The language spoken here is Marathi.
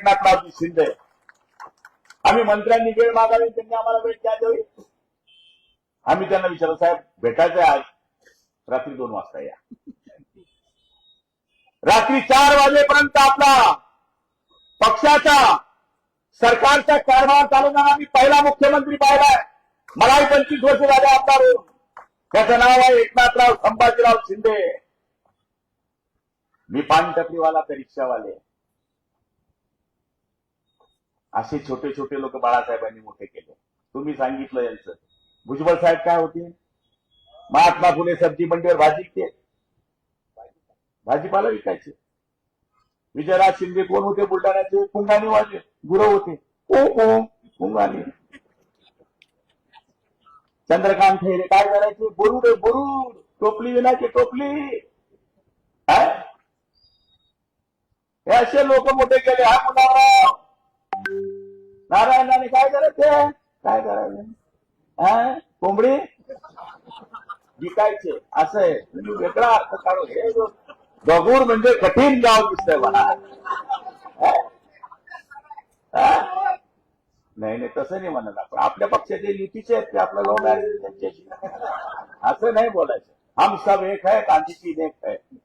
एकनाथरावजी शिंदे. आम्ही मंत्र्यांनी वेळ मागावी त्यांनी आम्हाला वेळ द्या द्यावी आम्ही त्यांना विचारलं साहेब भेटायचं आज. रात्री दोन वाजता या. रात्री चार वाजेपर्यंत आपला पक्षाचा सरकारचा कारभार चालवताना आम्ही पहिला मुख्यमंत्री पाहिलाय मलाही पंचवीस वर्ष झाले आमदार त्याचं नाव आहे एकनाथराव संभाजीराव शिंदे. मी पान टपरीवाला तर रिक्षावाले. असे छोटे छोटे लोक बाळासाहेबांनी मोठे केले. तुम्ही सांगितलं यांचं. भुजबळ साहेब काय होते? महात्मा फुले सब्जी मंडीवर भाजी ते भाजीपाला विकायचे. विजयराज शिंदे कोण होते? बुलढाण्याचे. पुंगानी वाजे गुरु होते. ओ ओ पुंगानी. चंद्रकांत खैरे काय करायचे? बोरुड बोरुड. टोपली विनायचे टोपली. हे? असे लोक मोठे केले. हा मुलाराव नारायणाने काय करायचे काय करायचे? कोंबडी? विकायचे. असं आहे. तुम्ही वेगळा अर्थ काढू हे जो म्हणजे कठीण गाव दिसतंय मला. नाही नाही तसं नाही म्हणत आपण. आपल्या पक्षाचे युतीचे आहेत ते आपल्या लव्ह त्यांच्याशी. असं नाही बोलायचं. हम सब एक है गांधीजी एक है.